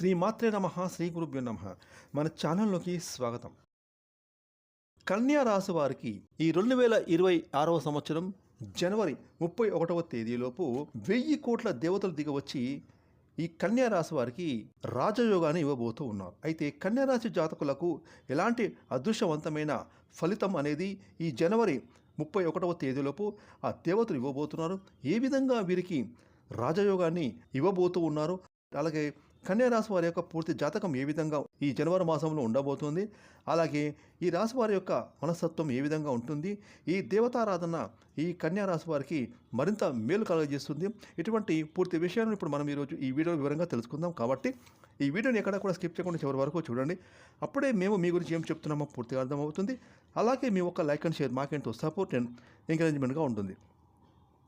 శ్రీ మాత్రే నమ శ్రీ గురుభ్యో నమ. మన ఛానల్లోకి స్వాగతం. కన్యా రాశి వారికి ఈ రెండు వేల ఇరవై ఆరవ సంవత్సరం జనవరి ముప్పై ఒకటవ తేదీలోపు వెయ్యి కోట్ల దేవతలు దిగవచ్చి ఈ కన్యా రాశి వారికి రాజయోగాన్ని ఇవ్వబోతూ ఉన్నారు. అయితే కన్యా రాశి జాతకులకు ఎలాంటి అదృష్టవంతమైన ఫలితం అనేది ఈ జనవరి ముప్పై ఒకటవ తేదీలోపు ఆ దేవతలు ఇవ్వబోతున్నారు. ఏ విధంగా వీరికి రాజయోగాన్ని ఇవ్వబోతూ ఉన్నారు? అలాగే కన్యారాశి వారి యొక్క పూర్తి జాతకం ఏ విధంగా ఈ జనవరి మాసంలో ఉండబోతుంది? అలాగే ఈ రాశి వారి యొక్క మనస్తత్వం ఏ విధంగా ఉంటుంది? ఈ దేవతారాధన ఈ కన్యా రాశి వారికి మరింత మేలు కలుగజేస్తుంది. ఇటువంటి పూర్తి విషయాలను ఇప్పుడు మనం ఈరోజు ఈ వీడియో వివరంగా తెలుసుకుందాం. కాబట్టి ఈ వీడియోని ఎక్కడ కూడా స్కిప్ చేయకుండా చివరి వరకు చూడండి. అప్పుడే మేము మీ గురించి ఏం చెప్తున్నామో పూర్తిగా అర్థమవుతుంది. అలాగే మీ ఒక లైక్ అండ్ షేర్ మాకెంతో సపోర్ట్ అండ్ ఎంకరేజ్మెంట్గా ఉంటుంది.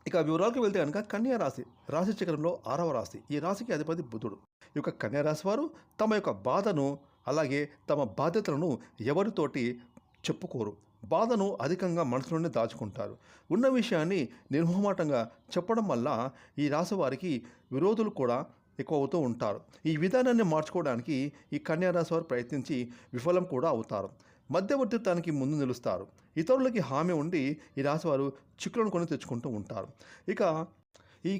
ఇక వివరాలకు వెళ్తే కనుక కన్యా రాశి రాశి చక్రంలో ఆరవ రాశి. ఈ రాశికి అధిపతి బుధుడు. ఈ యొక్క కన్యా రాశి వారు తమ యొక్క బాధను అలాగే తమ బాధ్యతలను ఎవరితోటి చెప్పుకోరు. బాధను అధికంగా మనసులోనే దాచుకుంటారు. ఉన్న విషయాన్ని నిర్మోహమాటంగా చెప్పడం వల్ల ఈ రాశి వారికి విరోధులు కూడా ఎక్కువ అవుతూ ఉంటారు. ఈ విధానాన్ని మార్చుకోవడానికి ఈ కన్యా రాశి వారు ప్రయత్నించి విఫలం కూడా అవుతారు. మధ్యవర్తిత్వానికి ముందు నిలుస్తారు. ఇతరులకి హామీ ఉండి ఈ రాశి వారు చిక్కులను కొని తెచ్చుకుంటూ ఉంటారు. ఇక ఈ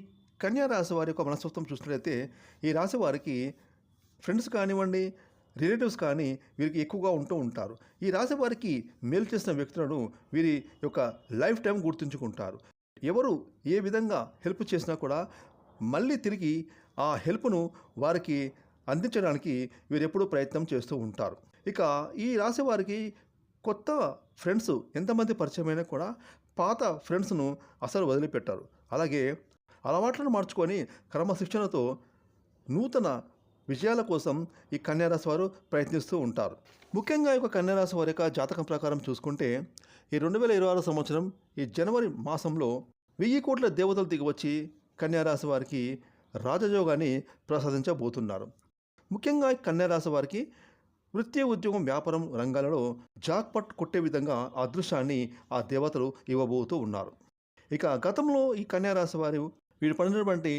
కన్యా రాశి వారి యొక్క మనస్తత్వం చూసినట్లయితే ఈ రాశి వారికి ఫ్రెండ్స్ కానివ్వండి రిలేటివ్స్ కానీ వీరికి ఎక్కువగా ఉంటూ ఉంటారు. ఈ రాశి వారికి మేలు చేసిన వ్యక్తులను వీరి యొక్క లైఫ్ టైం గుర్తుంచుకుంటారు. ఎవరు ఏ విధంగా హెల్ప్ చేసినా కూడా మళ్ళీ తిరిగి ఆ హెల్ప్ను వారికి అందించడానికి వీరు ఎప్పుడూ ప్రయత్నం చేస్తూ ఉంటారు. ఇక ఈ రాశి వారికి కొత్త ఫ్రెండ్స్ ఎంతమంది పరిచయమైనా కూడా పాత ఫ్రెండ్స్ను అసలు వదిలిపెట్టారు. అలాగే అలవాట్లను మార్చుకొని క్రమశిక్షణతో నూతన విజయాల కోసం ఈ కన్యారాశి వారు ప్రయత్నిస్తూ ఉంటారు. ముఖ్యంగా ఈ యొక్క కన్యారాశి వారి యొక్క జాతకం ప్రకారం చూసుకుంటే ఈ రెండు వేల ఇరవై ఆరు సంవత్సరం ఈ జనవరి మాసంలో వెయ్యి కోట్ల దేవతలు దిగివచ్చి కన్యారాశి వారికి రాజయోగాన్ని ప్రసాదించబోతున్నారు. ముఖ్యంగా కన్యారాశి వారికి వృత్తి ఉద్యోగం వ్యాపారం రంగాలలో జాక్పట్ కొట్టే విధంగా అదృశ్యాన్ని అదృష్టాన్ని ఆ దేవతలు ఇవ్వబోతూ ఉన్నారు. ఇక గతంలో ఈ కన్యారాశి వారు వీరు పడినటువంటి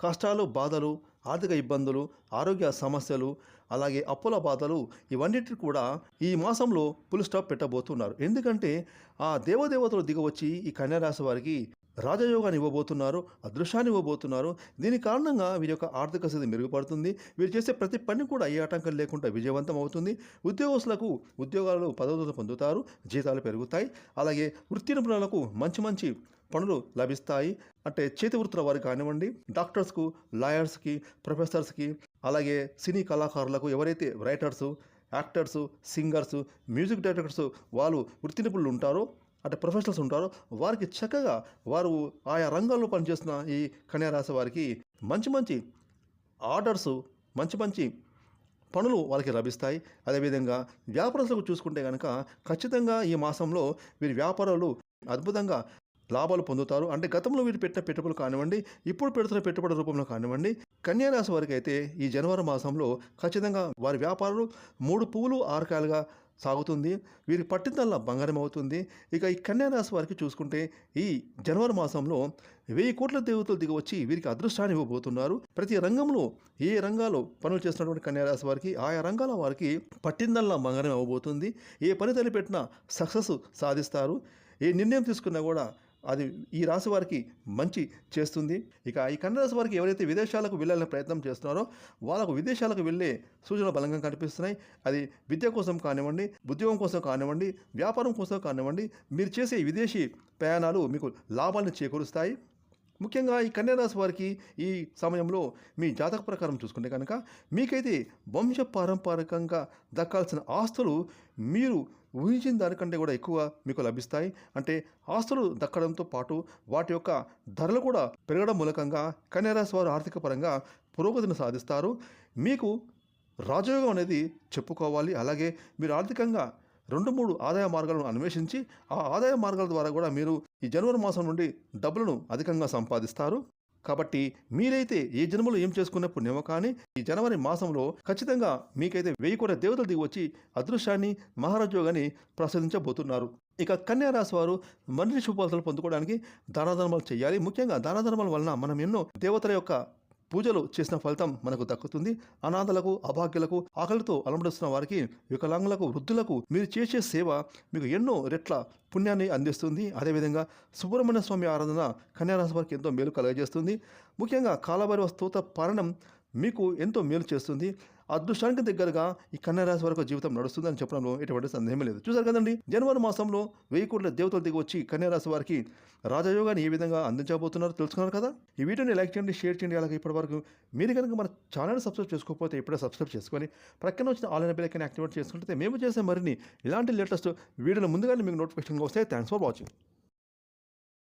కష్టాలు బాధలు ఆర్థిక ఇబ్బందులు ఆరోగ్య సమస్యలు అలాగే అప్పుల బాధలు ఇవన్నిటి కూడా ఈ మాసంలో ఫుల్ స్టాప్ పెట్టబోతున్నారు. ఎందుకంటే ఆ దేవదేవతలు దిగవచ్చి ఈ కన్యారాశి వారికి రాజయోగాన్ని ఇవ్వబోతున్నారు అదృశ్యాన్ని ఇవ్వబోతున్నారు. దీని కారణంగా వీరి యొక్క ఆర్థిక స్థితి మెరుగుపడుతుంది. వీరు చేసే ప్రతి పని కూడా ఏ ఆటంకం లేకుండా విజయవంతం అవుతుంది. ఉద్యోగస్తులకు ఉద్యోగాలు పదవులు పొందుతారు జీతాలు పెరుగుతాయి. అలాగే వృత్తి నిపుణులకు మంచి మంచి పనులు లభిస్తాయి. అంటే చేతి వృత్తుల వారికి కానివ్వండి డాక్టర్స్కు లాయర్స్కి ప్రొఫెసర్స్కి అలాగే సినీ కళాకారులకు ఎవరైతే writers actors singers music directors వాళ్ళు వృత్తి నిపుణులు ఉంటారో అంటే ప్రొఫెషనల్స్ ఉంటారో వారికి చక్కగా వారు ఆయా రంగాల్లో పనిచేస్తున్న ఈ కన్యారాశి వారికి మంచి మంచి ఆర్డర్స్ మంచి మంచి పనులు వాళ్ళకి లభిస్తాయి. అదేవిధంగా వ్యాపారస్తులకు చూసుకుంటే కనుక ఖచ్చితంగా ఈ మాసంలో వీరి వ్యాపారాలు అద్భుతంగా లాభాలు పొందుతారు. అంటే గతంలో వీరు పెట్టిన పెట్టుబడులు కానివ్వండి ఇప్పుడు పెడుతున్న పెట్టుబడి రూపంలో కానివ్వండి కన్యారాశి వారికి అయితే ఈ జనవరి మాసంలో ఖచ్చితంగా వారి వ్యాపారాలు మూడు పువ్వులు ఆరకాయలుగా సాగుతుంది. వీరికి పట్టిందల్లా బంగారం అవుతుంది. ఇక ఈ కన్యారాశి వారికి చూసుకుంటే ఈ జనవరి మాసంలో వెయ్యి కోట్ల దేవతలు దిగవచ్చి వీరికి అదృష్టాన్ని ఇవ్వబోతున్నారు. ప్రతి రంగంలో ఏ రంగాల్లో పనులు చేస్తున్నటువంటి కన్యారాశి వారికి ఆయా రంగాల వారికి పట్టిందల్లా బంగారం అవ్వబోతుంది ఏ పని తలపెట్టినా సక్సెస్ సాధిస్తారు. ఏ నిర్ణయం తీసుకున్నా కూడా అది ఈ రాశి వారికి మంచి చేస్తుంది. ఇక ఈ కన్యరాశి వారికి ఎవరైతే విదేశాలకు వెళ్ళాలని ప్రయత్నం చేస్తున్నారో వాళ్ళకు విదేశాలకు వెళ్ళే సూచనలు బలంగా కనిపిస్తున్నాయి. అది విద్య కోసం కానివ్వండి ఉద్యోగం కోసం కానివ్వండి వ్యాపారం కోసం కానివ్వండి మీరు చేసే విదేశీ ప్రయాణాలు మీకు లాభాలను చేకూరుస్తాయి. ముఖ్యంగా ఈ కన్యారాశి వారికి ఈ సమయంలో మీ జాతక ప్రకారం చూసుకుంటే కనుక మీకైతే వంశ పారంపరికంగా దక్కాల్సిన ఆస్తులు మీరు ఊహించిన దానికంటే కూడా ఎక్కువ మీకు లభిస్తాయి. అంటే ఆస్తులు దక్కడంతో పాటు వాటి యొక్క ధరలు కూడా పెరగడం మూలకంగా కన్యారాశి వారు ఆర్థిక పరంగా పురోగతిని సాధిస్తారు. మీకు రాజయోగం అనేది చెప్పుకోవాలి. అలాగే మీరు ఆర్థికంగా రెండు మూడు ఆదాయ మార్గాలను అన్వేషించి ఆ ఆదాయ మార్గాల ద్వారా కూడా మీరు ఈ జనవరి మాసం నుండి డబ్బులను అధికంగా సంపాదిస్తారు. కాబట్టి మీరైతే ఏ జన్మలో ఏం చేసుకున్న పుణ్యమో కానీ ఈ జనవరి మాసంలో ఖచ్చితంగా మీకైతే వెయ్యి కోట్ల దేవతలు దిగి వచ్చి అదృశ్యాన్ని మహారాజయోగాన్ని ప్రసాదించబోతున్నారు. ఇక కన్యా రాశి వారు మరిన్ని శుభాలను పొందుకోవడానికి దానధర్మాలు చేయాలి. ముఖ్యంగా దానధర్మాల వలన మనం ఎన్నో దేవతల యొక్క పూజలు చేసిన ఫలితం మనకు దక్కుతుంది. అనాథలకు అభాగ్యులకు ఆకలితో అలమడిస్తున్న వారికి వికలాంగులకు వృద్ధులకు మీరు చేసే సేవ మీకు ఎన్నో రెట్ల పుణ్యాన్ని అందిస్తుంది. అదేవిధంగా సుబ్రహ్మణ్య స్వామి ఆరాధన కన్యారాశి వారికి ఎంతో మేలు కలుగజేస్తుంది. ముఖ్యంగా కాలభైరవ స్తోత పారణం మీకు ఎంతో మేలు చేస్తుంది. అదృష్టానికి దగ్గరగా ఈ కన్యరాశి వరకు జీవితం నడుస్తుందని చెప్పడంలో ఎటువంటి సందేహం లేదు. చూసారు కదండి జనవరి మాసంలో వెయ్యి కోట్ల దేవతలు దిగి వచ్చి కన్యరాశి వారికి రాజయోగాన్ని ఏ విధంగా అందించబోతున్నారో తెలుసుకున్నారు కదా? ఈ వీడియోని లైక్ చేయండి షేర్ చేయండి. అలాగే ఇప్పటి వరకు మీరు కనుక మన ఛానల్ సబ్స్క్రైబ్ చేసుకోకపోతే ఇప్పుడే సబ్స్క్రైబ్ చేసుకొని ప్రక్కన వచ్చిన ఆన్లైన్ బెల్ యాక్టివేట్ చేసుకుంటే మేము చేసే మరిన్ని ఇలాంటి లేటెస్ట్ వీడియోలు ముందుగానే మీకు నోటిఫికేషన్ వస్తాయి. Thanks for watching